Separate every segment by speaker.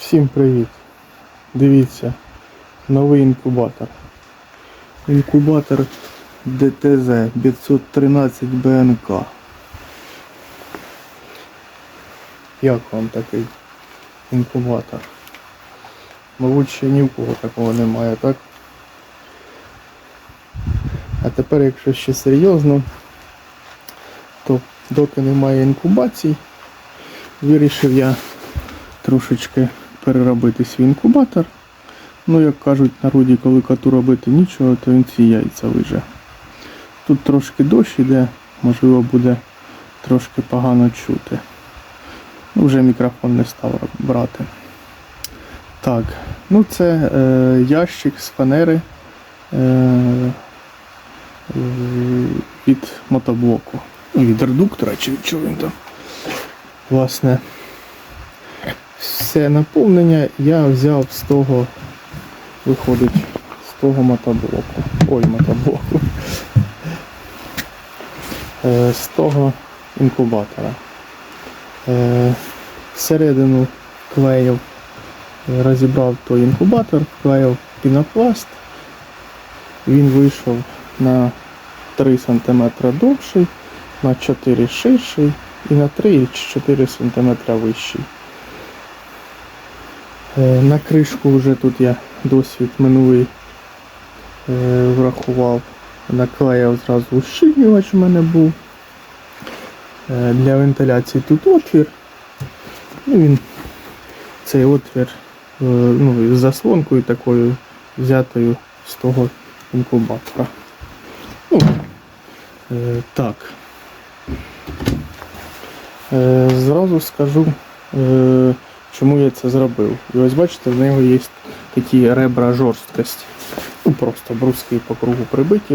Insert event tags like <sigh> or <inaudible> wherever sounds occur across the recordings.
Speaker 1: Всім привіт! Дивіться, новий інкубатор. Інкубатор ДТЗ 513 БНК. Як вам такий інкубатор? Мабуть, ще ні в кого такого немає, так? А тепер, якщо ще серйозно, то доки немає інкубацій, вирішив я трошечки переробити свій інкубатор. Ну, як кажуть народі, коли коту робити нічого, то він ці яйця виже. Тут трошки дощ іде, можливо буде трошки погано чути. Ну, вже мікрофон не став брати. Так, ну це е, ящик з фанери е, від мотоблоку. Від редуктора чи від чого він там. Власне, все наповнення я взяв з того, виходить, з того мотоблоку. Ой, мотоблоку. <laughs> Е, з того інкубатора. Е, всередину клеїв, е, розібрав той інкубатор, вклеїв пінопласт. Він вийшов на 3 см довший, на 4 ширший і на 3-4 см вищий. Е, На кришку вже тут я досвід минулий е, врахував. Наклеїв зразу ущільнювач у мене був. Е, Для вентиляції тут отвір. Ну, він цей отвір ну, з заслонкою такою взятою з того інкубатора. Ну, так. Зразу скажу, чому я це зробив. І ось бачите, в нього є такі ребра жорсткості. Ну, просто бруски по кругу прибиті.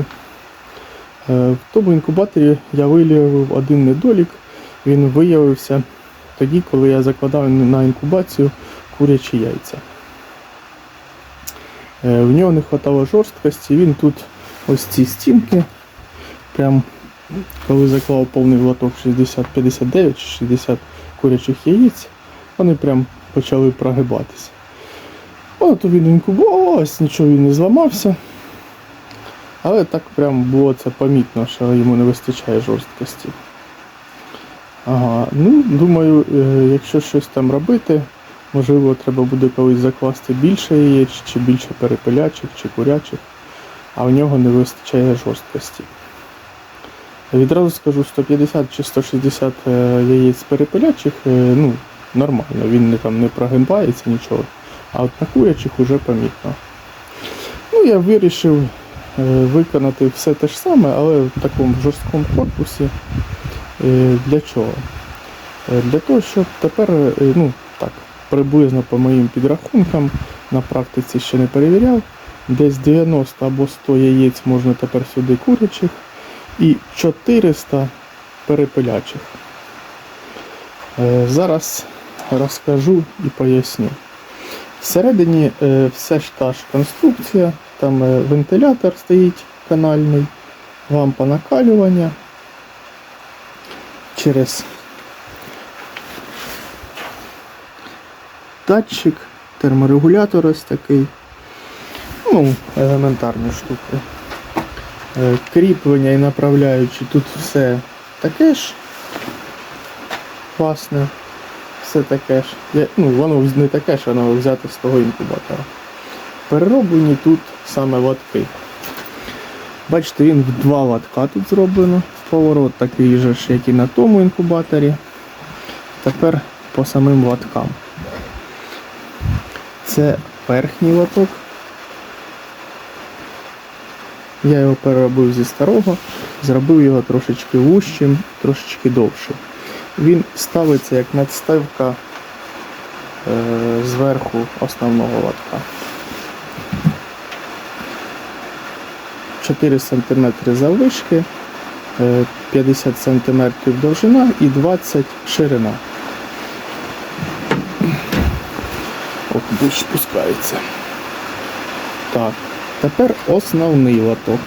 Speaker 1: Е, В тому інкубаторі я виявив один недолік. Він виявився тоді, коли я закладав на інкубацію курячі яйця. Е, В нього не вистачало жорсткості, він тут ось ці стінки. Прям коли заклав повний лоток 60, 59 чи 60 курячих яєць, вони прям почали прогибатися. От він інкубувався, нічого він не зламався. Але так прям було це помітно, що йому не вистачає жорсткості. Ага, ну думаю, е, якщо щось там робити, можливо, треба буде колись закласти більше яєць, чи більше перепилячих, чи курячих, а в нього не вистачає жорсткості. Відразу скажу, 150 чи 160 е, яєць перепилячих, е, ну, нормально, він не, там не прогибається нічого. А от на уже помітно. Ну, я вирішив е, виконати все те ж саме, але в такому жорсткому корпусі. Е, Для чого? Е, Для того, щоб тепер, ну так, приблизно по моїм підрахункам, на практиці ще не перевіряв, десь 90 або 100 яєць можна тепер сюди курячих і 400 перепилячих. Зараз розкажу і поясню. Всередині е, все ж та ж конструкція, там е, вентилятор стоїть канальний, лампа накалювання. Через датчик, терморегулятор ось такий. Ну, елементарні штуки. Е, Кріплення і направляючі тут все таке ж. Власне, все таке ж. Я- Ну, воно не таке ж, воно взяте з того інкубатора. Перероблені тут саме лотки. Бачите, він в два лотка тут зроблено. Поворот такий же ж, як і на тому інкубаторі. Тепер по самим лоткам. Це верхній лоток. Я його переробив зі старого, зробив його трошечки вущим, трошечки довшим. Він ставиться як надставка е, зверху основного лотка. 4 см заввишки, е, 50 см довжина і 20 ширина. От дощ спускається. Так, тепер основний лоток.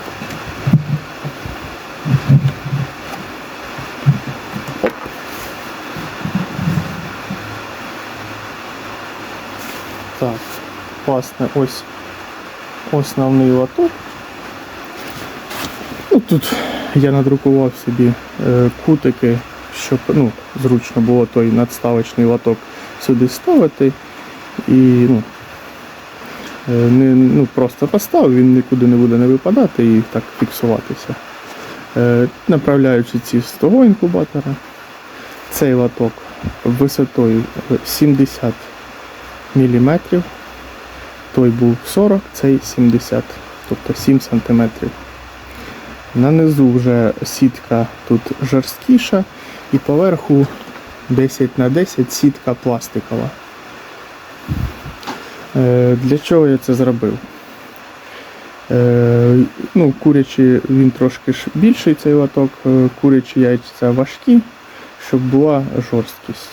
Speaker 1: Так, власне, ось основний лоток. Ну, тут я надрукував собі е, кутики, щоб ну, зручно було той надставочний лоток сюди ставити. І ну, е, не, ну, просто поставив, він нікуди не буде не випадати і так фіксуватися. Е, направляючи ці з того інкубатора, цей лоток висотою 70 мм, той був 40, цей 70, тобто 7 см. Нанизу вже сітка тут жорсткіша і поверху 10 на 10 сітка пластикова. Е, Для чого я це зробив? Е, ну, курячі він трошки більший цей лоток, е, курячі яйця важкі, щоб була жорсткість.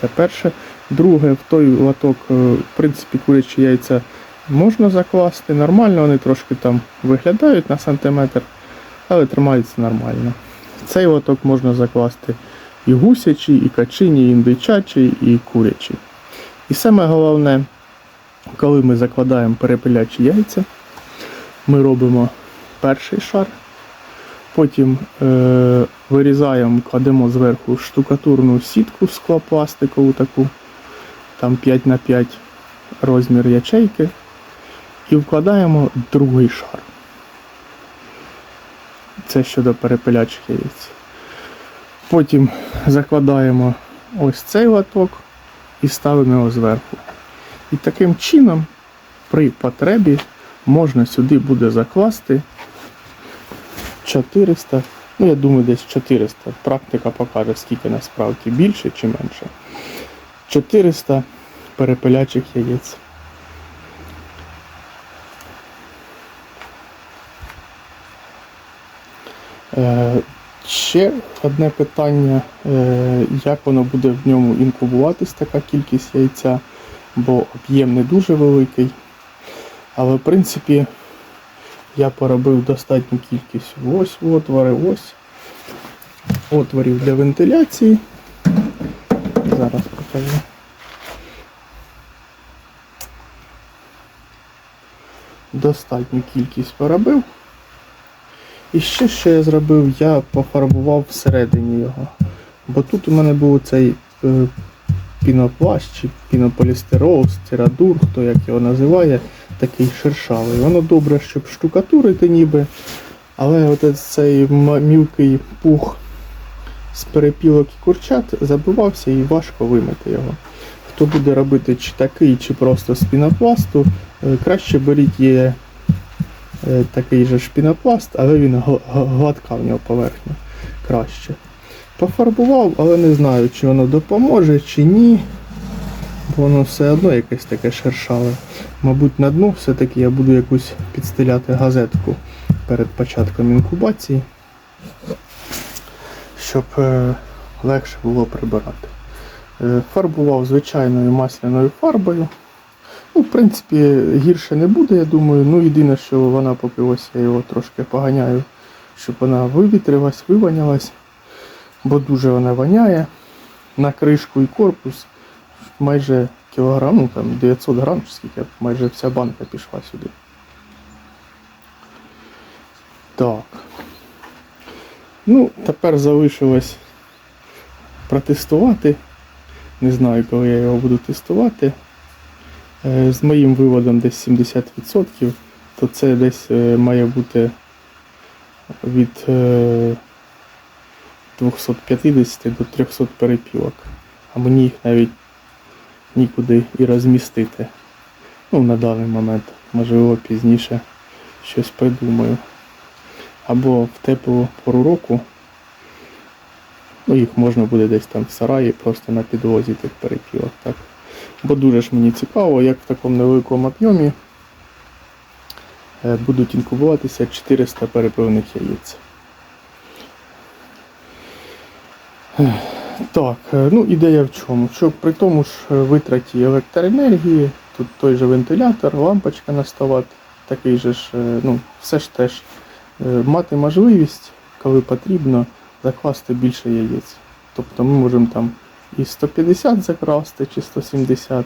Speaker 1: Це перше. Друге, в той лоток, е, в принципі, курячі яйця можна закласти нормально, вони трошки там виглядають на сантиметр, але тримаються нормально. Цей лоток можна закласти і гусячий, і качині, і індичачий, і курячий. І саме головне, коли ми закладаємо перепилячі яйця, ми робимо перший шар, потім е, вирізаємо, кладемо зверху штукатурну сітку склопластикову таку, там 5 на 5 розмір ячейки, і вкладаємо другий шар. Це щодо перепилячих яєць. Потім закладаємо ось цей лоток і ставимо його зверху. І таким чином, при потребі, можна сюди буде закласти 400, ну я думаю, десь 400. Практика покаже, скільки насправді більше чи менше. 400 перепилячих яєць. Е, Ще одне питання, е, як воно буде в ньому інкубуватись, така кількість яйця, бо об'єм не дуже великий. Але в принципі я поробив достатню кількість ось отвори, ось отворів для вентиляції. Зараз покажу. Достатню кількість поробив. І ще що я зробив, я пофарбував всередині його. Бо тут у мене був цей е, пінопласт чи пінополістирол, стирадур, хто як його називає, такий шершавий. Воно добре, щоб штукатурити ніби. Але от цей мілкий пух з перепілок і курчат забивався і важко вимити його. Хто буде робити чи такий, чи просто з пінопласту, е, краще беріть є е, такий же ж пінопласт, але він гл- гл- гладка в нього поверхня краще. Пофарбував, але не знаю, чи воно допоможе, чи ні. Бо воно все одно якесь таке шершаве. Мабуть, на дно все-таки я буду якусь підстеляти газетку перед початком інкубації, щоб е, легше було прибирати. Е, фарбував звичайною масляною фарбою. Ну, в принципі, гірше не буде, я думаю. Ну, єдине, що вона поки ось я його трошки поганяю, щоб вона вивітрилась, виванялась, бо дуже вона воняє. На кришку і корпус майже кілограм, ну там 900 грам, скільки, майже вся банка пішла сюди. Так. Ну, тепер залишилось протестувати. Не знаю, коли я його буду тестувати. Е, З моїм виводом десь 70%, то це десь е, має бути від е, 250 до 300 перепілок. А мені їх навіть нікуди і розмістити. Ну, на даний момент. Можливо, пізніше щось придумаю. Або в теплу пору року. Ну, їх можна буде десь там в сараї, просто на підлозі тих перепілок. Так? Бо дуже ж мені цікаво, як в такому невеликому об'ємі е, будуть інкубуватися 400 перепилених яєць. Так, е, ну ідея в чому? Що при тому ж е, витраті електроенергії, тут той же вентилятор, лампочка на столат, такий же ж, ну, все ж теж мати можливість, коли потрібно, закласти більше яєць. Тобто ми можемо там і 150 закласти, чи 170.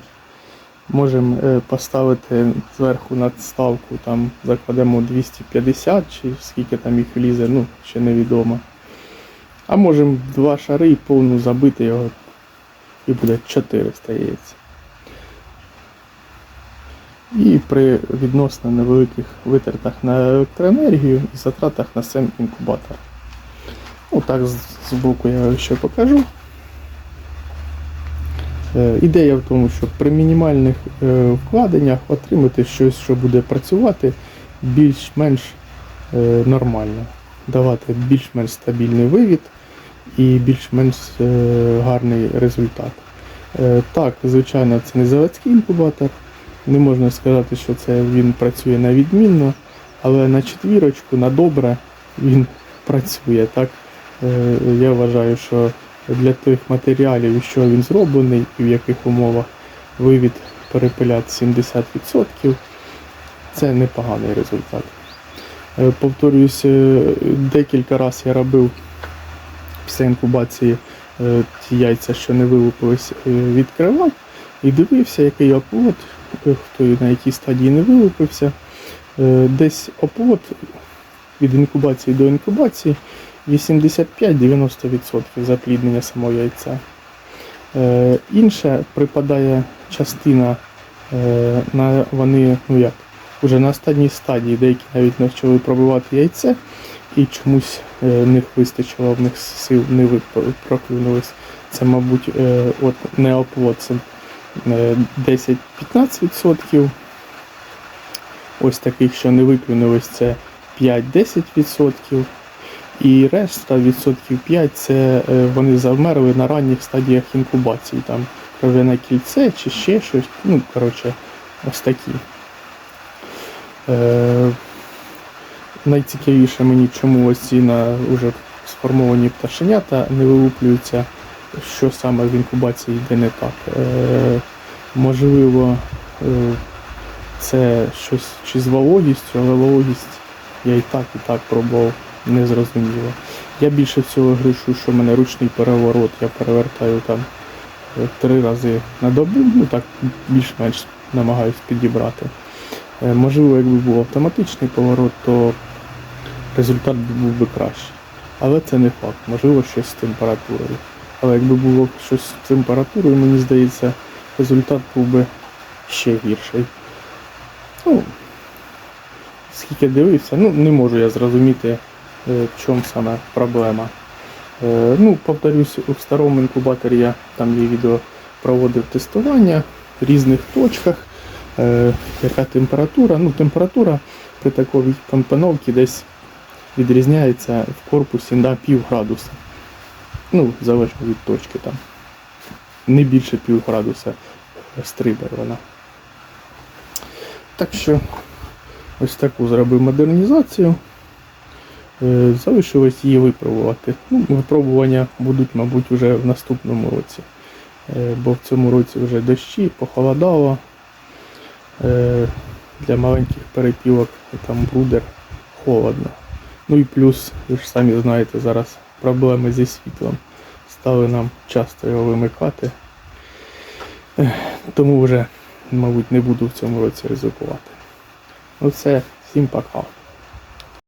Speaker 1: Можемо е, поставити зверху надставку, там закладемо 250 чи скільки там їх влізе, ну, ще невідомо. А можемо два шари і повну забити його і буде 400 яєць. І при відносно невеликих витратах на електроенергію і затратах на сам інкубатор. Ну так з, боку я ще покажу. Е, Ідея в тому, щоб при мінімальних е, вкладеннях отримати щось, що буде працювати більш-менш е, нормально, давати більш-менш стабільний вивід і більш-менш гарний результат. Так, звичайно, це не заводський інкубатор. Не можна сказати, що це він працює на відмінно, але на четвірочку, на добре він працює. Так? Е, Я вважаю, що для тих матеріалів, що він зроблений і в яких умовах вивід перепилят 70%, це непоганий результат. Е, Повторююсь, декілька разів я робив після інкубації е, ті яйця, що не вилупились, відкривав і дивився, який оплод, е, хто на якій стадії не вилупився. Е, Десь оплод від інкубації до інкубації 85-90% запліднення самого яйця. Е, інше припадає частина е, на вони, ну як, уже на останній стадії, деякі навіть не почали пробивати яйце, і чомусь в них вистачило, в них сил не проклюнулись. Це, мабуть, от неоплод, це 10-15%. Ось таких, що не виклюнулись, це 5-10%. І решта відсотків 5 це е, вони завмерли на ранніх стадіях інкубації, там кров'яне кільце чи ще щось. Ну, коротше, ось такі. Е, найцікавіше мені, чому ось ці на вже сформовані пташенята не вилуплюються, що саме в інкубації йде не так. Е, можливо, е, це щось чи з вологістю, але вологість я і так, і так пробував не зрозуміло. Я більше всього грішу, що в мене ручний переворот, я перевертаю там е, три рази на добу, ну так більш-менш намагаюсь підібрати. Е, Можливо, якби був автоматичний поворот, то результат був би кращий. Але це не факт, можливо, щось з температурою. Але якби було щось з температурою, мені здається, результат був би ще гірший. Ну, скільки дивився, ну не можу я зрозуміти, е, в чому саме проблема. Е, Ну, повторюсь, у старому інкубаторі я там є відео проводив тестування в різних точках, е, яка температура. Ну, температура при такій компоновці десь відрізняється в корпусі на пів градуса. Ну, залежно від точки там. Не більше пів градуса стрибає вона. Так що ось таку зробив модернізацію. Е, Залишилось її випробувати. Ну, випробування будуть, мабуть, вже в наступному році. Е, Бо в цьому році вже дощі, похолодало. Е, Для маленьких перепілок там брудер холодно. Ну і плюс, ви ж самі знаєте, зараз проблеми зі світлом. Стали нам часто його вимикати. Тому вже, мабуть, не буду в цьому році ризикувати. Ну все, всім пока.